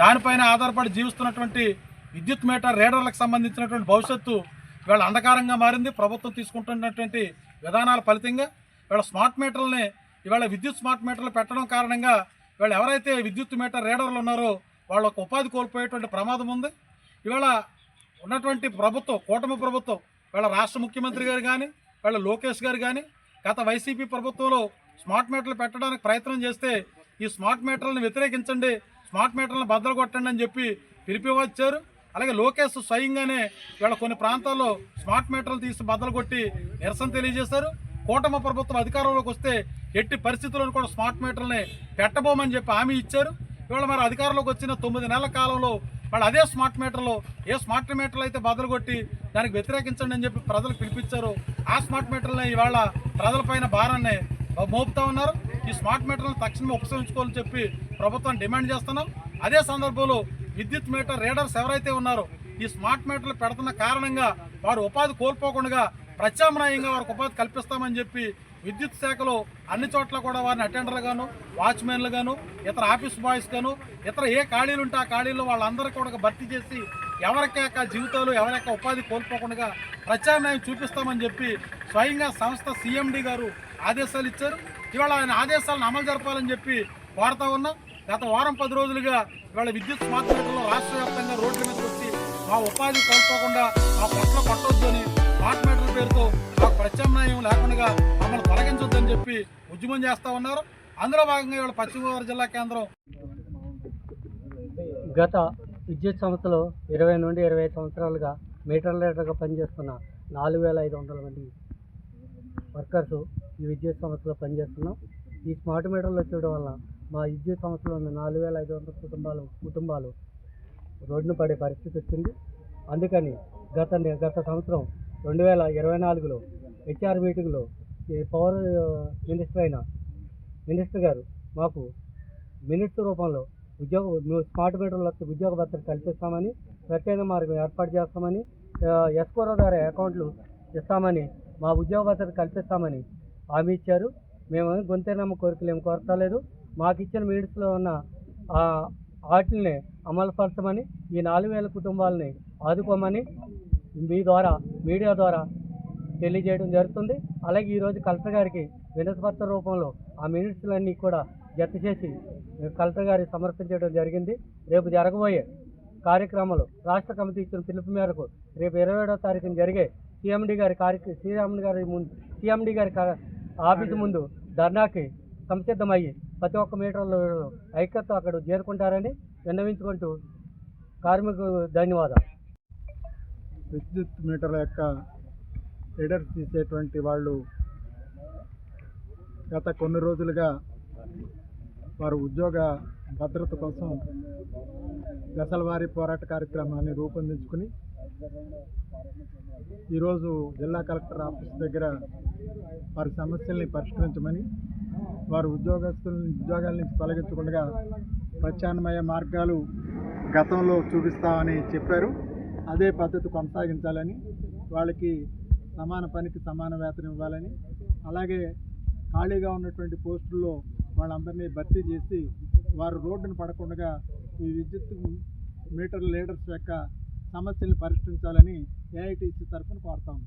దానిపైన ఆధారపడి జీవిస్తున్నటువంటి విద్యుత్ మీటర్ రీడర్లకు సంబంధించినటువంటి భవిష్యత్తు ఇవాళ అంధకారంగా మారింది. ప్రభుత్వం తీసుకుంటున్నటువంటి విధానాల ఫలితంగా ఇవాళ స్మార్ట్ మీటర్లని ఇవాళ విద్యుత్ స్మార్ట్ మీటర్లు పెట్టడం కారణంగా ఇవాళ ఎవరైతే విద్యుత్ మీటర్ రీడర్లు ఉన్నారో వాళ్ళ ఒక ఉపాధి కోల్పోయేటువంటి ప్రమాదం ఉంది. ఇవాళ ఉన్నటువంటి ప్రభుత్వం కూటమి ప్రభుత్వం వీళ్ళ రాష్ట్ర ముఖ్యమంత్రి గారు కానీ వీళ్ళ లోకేష్ గారు కానీ గత వైసీపీ ప్రభుత్వంలో స్మార్ట్ మీటర్లు పెట్టడానికి ప్రయత్నం చేస్తే ఈ స్మార్ట్ మీటర్లను వ్యతిరేకించండి స్మార్ట్ మీటర్లను బద్దలు కొట్టండి అని చెప్పి పిలిపివచ్చారు అలాగే లోకేష్ స్వయంగానే ఇవాళ కొన్ని ప్రాంతాల్లో స్మార్ట్ మీటర్లు తీసి బద్దలు కొట్టి నిరసన తెలియజేశారు. కూటమి ప్రభుత్వం అధికారంలోకి వస్తే ఎట్టి పరిస్థితుల్లో కూడా స్మార్ట్ మీటర్లని పెట్టబోమని చెప్పి హామీ ఇచ్చారు. ఇవాళ మరి అధికారంలోకి వచ్చిన తొమ్మిది నెలల కాలంలో వాళ్ళు అదే స్మార్ట్ మీటర్లో ఏ స్మార్ట్ మీటర్లు అయితే బదులు కొట్టి దానికి వ్యతిరేకించండి అని చెప్పి ప్రజలకు పిలిపించారు. ఆ స్మార్ట్ మీటర్లనే ఇవాళ ప్రజలపైన భారాన్ని మోపుతా ఉన్నారు. ఈ స్మార్ట్ మీటర్లను తక్షణమే ఉపసంహరించుకోవాలని చెప్పి ప్రభుత్వం డిమాండ్ చేస్తున్నాం. అదే సందర్భంలో విద్యుత్ మీటర్ రీడర్స్ ఎవరైతే ఉన్నారో ఈ స్మార్ట్ మీటర్లు పెడుతున్న కారణంగా వారు ఉపాధి కోల్పోకుండా ప్రత్యామ్నాయంగా వారికి ఉపాధి కల్పిస్తామని చెప్పి విద్యుత్ శాఖలో అన్ని చోట్ల కూడా వారిని అటెండర్లుగాను వాచ్మెన్లుగాను ఇతర ఆఫీస్ బాయ్స్ గాను ఇతర ఏ ఖాళీలు ఉంటే ఆ ఖాళీల్లో వాళ్ళందరూ కూడా భర్తీ చేసి ఎవరికాక జీవితాలు ఎవరిక ఉపాధి కోల్పోకుండా ప్రత్యామ్నాయం చూపిస్తామని చెప్పి స్వయంగా సంస్థ సీఎండీ గారు ఆదేశాలు ఇచ్చారు. ఇవాళ ఆయన ఆదేశాలను అమలు జరపాలని చెప్పి కోరుతా ఉన్నాం. గత వారం పది రోజులుగా ఇవాళ విద్యుత్ స్మార్ట్ రాష్ట్ర వ్యాప్తంగా రోడ్ల మీద వచ్చి మా ఉపాధి కోల్పోకుండా మా పొట్టలో పట్టొద్దు అని స్మార్ట్ పేరుతో మాకు ప్రత్యామ్నాయం లేకుండా మమ్మల్ని తొలగించొద్దని చెప్పి ఉద్యమం చేస్తూ ఉన్నారు. అందులో భాగంగా ఇవాళ పశ్చిమ గోదావరి జిల్లా కేంద్రం గత విద్యుత్ సంస్థలో ఇరవై నుండి ఇరవై సంవత్సరాలుగా మీటర్ లీటర్గా పనిచేస్తున్న నాలుగు వేల ఐదు వందల మంది వర్కర్స్ ఈ విద్యుత్ సంస్థలో పనిచేస్తున్నాం. ఈ స్మార్ట్ మీటర్లు వచ్చేయడం వల్ల మా విద్యుత్ సంస్థలో ఉన్న నాలుగు వేల ఐదు వందల కుటుంబాలు కుటుంబాలు రోడ్డున పడే పరిస్థితి వచ్చింది. అందుకని గత గత సంవత్సరం రెండు వేల ఇరవై నాలుగులో హెచ్ఆర్ మీటింగ్లో ఈ పవర్ మినిస్టర్ అయిన మినిస్టర్ గారు మాకు మినిట్స్ రూపంలో ఉద్యోగ మేము స్మార్ట్ మీటర్లకు ఉద్యోగ భద్రత కల్పిస్తామని ప్రత్యేక మార్గం ఏర్పాటు చేస్తామని ఎస్కోరో ద్వారా అకౌంట్లు ఇస్తామని మా ఉద్యోగ భద్రత కల్పిస్తామని హామీ ఇచ్చారు. మేము గొంతేనమ్మ కోరికలు ఏం కోరతలేదు మాకు ఇచ్చిన మినిట్స్లో ఉన్న ఆ వాటిని అమలుపరచమని ఈ నాలుగు వేల కుటుంబాలని ఆదుకోమని మీ ద్వారా మీడియా ద్వారా తెలియజేయడం జరుగుతుంది. అలాగే ఈరోజు కలెక్టర్ గారికి వినతిపత్ర రూపంలో ఆ మినిట్స్లన్నీ కూడా జత చేసి కలెక్టర్ గారికి సమర్పించడం జరిగింది. రేపు జరగబోయే కార్యక్రమాలు రాష్ట్ర కమిటీ ఇచ్చిన పిలుపు మేరకు రేపు ఇరవై ఏడవ తారీఖున జరిగే సీఎండి గారి కార్య సీఎండి గారి ముందు సీఎండి గారి ఆఫీసు ముందు ధర్నాకి సంసిద్ధమయ్యి ప్రతి ఒక్క మీటర్లు ఐక్యత అక్కడ చేరుకుంటారని విన్నవించుకుంటూ కార్మికులకు ధన్యవాదాలు. విద్యుత్ మీటర్ల యొక్క రీడర్స్ తీసేటువంటి వాళ్ళు గత కొన్ని రోజులుగా వారు ఉద్యోగ భద్రత కోసం దశలవారీ పోరాట కార్యక్రమాన్ని రూపొందించుకుని ఈరోజు జిల్లా కలెక్టర్ ఆఫీస్ దగ్గర వారి సమస్యల్ని పరిష్కరించమని వారు ఉద్యోగస్తులను ఉద్యోగాల నుంచి తొలగించకుండా ప్రత్యామ్నాయ మార్గాలు గతంలో చూపిస్తామని చెప్పారు. అదే పద్ధతి కొనసాగించాలని వాళ్ళకి సమాన పనికి సమాన వేతనం ఇవ్వాలని అలాగే ఖాళీగా ఉన్నటువంటి పోస్టుల్లో వాళ్ళందరినీ భర్తీ చేసి వారు రోడ్డును పడకుండా ఈ విద్యుత్ మీటర్ లీడర్స్ యొక్క సమస్యలు పరిష్కరించాలని ఏఐటీసీ తరఫున కోరుతాము